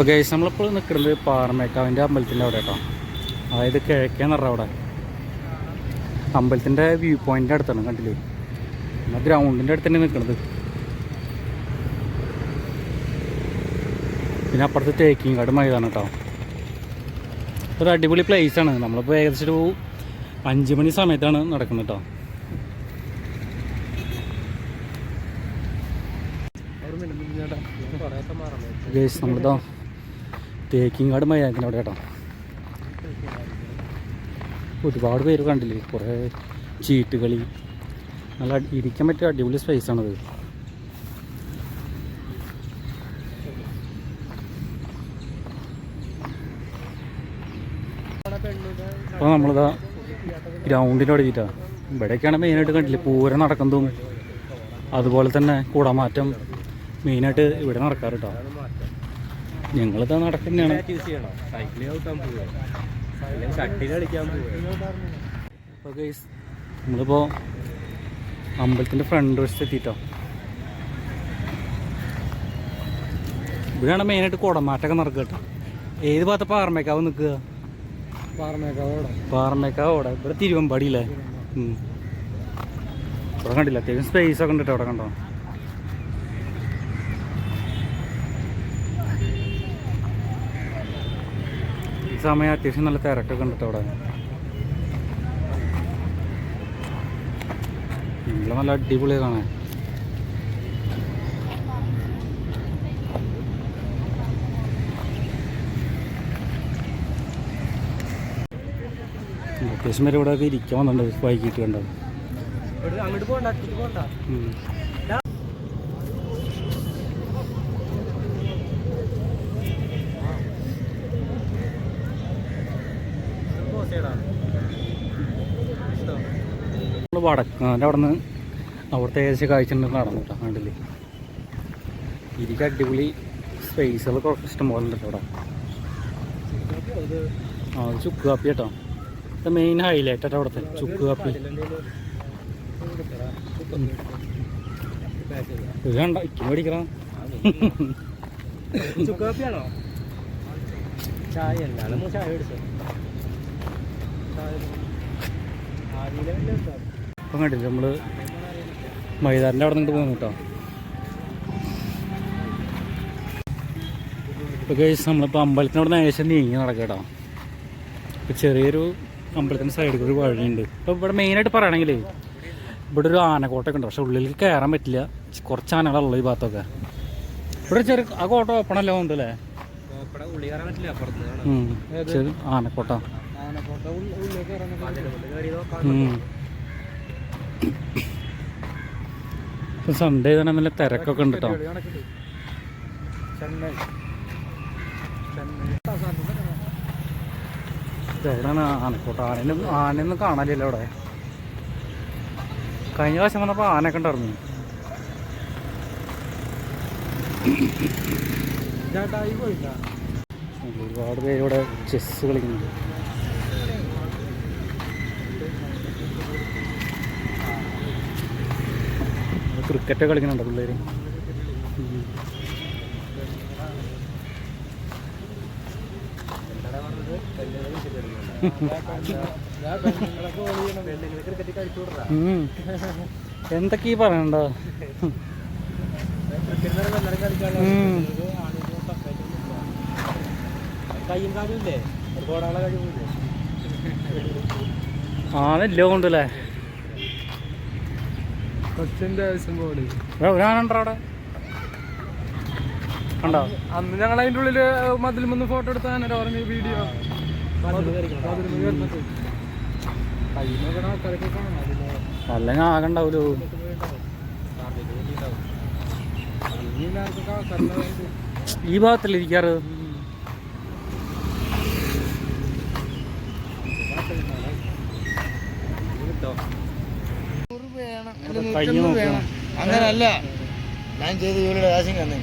അപ്പോൾ ഗൈസ് നമ്മളിപ്പോൾ നിൽക്കുന്നത് പാറമേക്കാവിന്റെ അമ്പലത്തിന്റെ അവിടെ കേട്ടോ. അതായത് കിഴക്കേ നിറ അവിടെ. അമ്പലത്തിന്റെ വ്യൂ പോയിന്റ് അടുത്താണ് കണ്ടില്ലേ? എന്നാൽ ഗ്രൗണ്ടിന്റെ അടുത്ത് തന്നെ നിൽക്കുന്നത് പിന്നെ അപ്പുറത്ത് തേക്കിങ്കാട് മൈതാണ് കേട്ടോ. ഒരു അടിപൊളി ആണ്. നമ്മളിപ്പോൾ ഏകദേശം ഒരു അഞ്ച് മണി സമയത്താണ് നടക്കുന്നത് കേട്ടോ. ഗേസ് നമ്മളിതാ തേക്കിങ്കാട് മൈതാനത്തിന് അവിടെ കേട്ടോ. ഒരുപാട് പേര് കണ്ടില്ലേ? കുറേ ചീട്ട് കളി നല്ല ഇരിക്കാൻ പറ്റിയ അടിപൊളി സ്പേസ് ആണത്. അപ്പോൾ നമ്മളിതാ ഗ്രൗണ്ടിന്റെ അവിടെ ഇരിക്കാം ഇവിടെയൊക്കെയാണ് മെയിനായിട്ട് കണ്ടില്ലേ? പൂരം നടക്കുന്നതും. അതുപോലെ തന്നെ കൂടാമാറ്റം മെയിനായിട്ട് ഇവിടെ നടക്കാറ് കേട്ടോ ഞങ്ങളിതാ നടക്കുന്നതാണ്. സൈക്കിൾ അമ്പലത്തിന്റെ അപ്പോൾ ഗൈസ് നമ്മളിപ്പോൾ അമ്പലത്തിന്റെ ഫ്രണ്ട് വശത്ത് എത്തിയിട്ടോ ഇവിടെയാണ് മെയിനായിട്ട് കുടമാറ്റമൊക്കെ നടക്കുക കേട്ടോ. ഏത് ഭാഗത്ത് പാറമേക്കാവ് നിൽക്കുക? പാറമേക്കാവ് അവിടെ. ഇവിടെ തിരുവമ്പാടിയില്ലേ ഉം. ഇവിടെ കണ്ടില്ല? അത്യാവശ്യം സ്പേസ് ഒക്കെ ഉണ്ട് കേട്ടോ അവിടെ കണ്ടോ? സമയം അത്യാവശ്യം നല്ല തിരക്കൊക്കെ ഉണ്ട് അവിടെ. നിങ്ങളെ നല്ല അടിപൊളിയാണ് കാണാൻ. അത്യാവശ്യം പേര് ഇവിടെ ഇരിക്കാൻ വന്നിട്ടുണ്ട് വൈകിട്ട് കണ്ടത് അങ്ങോട്ട് പോകണ്ട പോകണ്ട വടക്കാന്റെ അവിടെ നിന്ന് അവിടുത്തെ ഏകദേശം കാഴ്ച നടന്നു കേട്ടോ കണ്ടില്ലേ? ഇരിക്കും അടിപൊളി സ്പേസുകൾ കുറച്ച് ഇഷ്ടം പോലെ ഉണ്ട് കേട്ടോ ആ ചുക്ക് കാപ്പി കേട്ടോ. ഇത് മെയിൻ ഹൈലൈറ്റ് ആയിട്ട് അവിടുത്തെ ചുക്ക് കാപ്പി. ഇത് കണ്ട ഇക്ക് മേടിക്കണം? ചായ എന്താണ് ചായ മേടിച്ചോ ചായ ആദ്യം ഇപ്പം കണ്ടില്ല നമ്മൾ മൈതാനിന്റെ അവിടെ നിന്ന് പോകുന്നു കേട്ടോ. ഇപ്പോൾ കേസ് നമ്മളിപ്പോൾ അമ്പലത്തിനോട് ഏകദേശം നീങ്ങി നടക്കുക കേട്ടോ. ഇപ്പോൾ ചെറിയൊരു അമ്പലത്തിന്റെ സൈഡിൽ ഒരു വഴിയുണ്ട്. ഇപ്പോൾ ഇവിടെ മെയിനായിട്ട് പറയുകയാണെങ്കിൽ ഇവിടെ ഒരു ആനക്കോട്ടൊക്കെ ഉണ്ട്. പക്ഷെ ഉള്ളിലേക്ക് കയറാൻ പറ്റില്ല. കുറച്ച് ആനകളുള്ളൂ ഈ ഭാഗത്തൊക്കെ. ഇവിടെ ചെറിയ ആ കോട്ട ഓപ്പൺ അല്ല ഉണ്ടല്ലേ അല്ലേ? ആനക്കോട്ട. ആനക്കോട്ട സൺഡേ തന്നെ നല്ല തിരക്കൊക്കെ ഉണ്ട് കേട്ടോ എവിടെയാണ്? ആനക്കോട്ട. ആനും ആനയൊന്നും കാണാനില്ല അവിടെ? കഴിഞ്ഞ പ്രാവശ്യം വന്നപ്പോൾ ആനയൊക്കെ ഉണ്ടായിരുന്നു. ഒരുപാട് പേര് ഇവിടെ ചെസ് കളിക്കുന്നുണ്ട്. ക്രിക്കറ്റ് കളിക്കുന്നുണ്ട് പിള്ളേര്? എന്തൊക്കെ പറയണ്ട? ആനല്ലോ കൊണ്ടല്ലേ? കൊച്ചിന്റെ ആവശ്യം പോലെ. ഞാനുണ്ടോ അവിടെ? കണ്ടോ അന്ന് ഞങ്ങൾ അതിന്റെ ഉള്ളിൽ മതിൽ മുന്ന് ഫോട്ടോ എടുത്താൽ ഓർമ്മ വീഡിയോ അല്ലെങ്കിൽ ആകണ്ടാവൂലോ ഈ ഭാഗത്തല്ലേ ഇരിക്കാറ്? അങ്ങനല്ല. ഞാൻ ചെയ്ത ജോലിയുടെ കാശും തന്നെ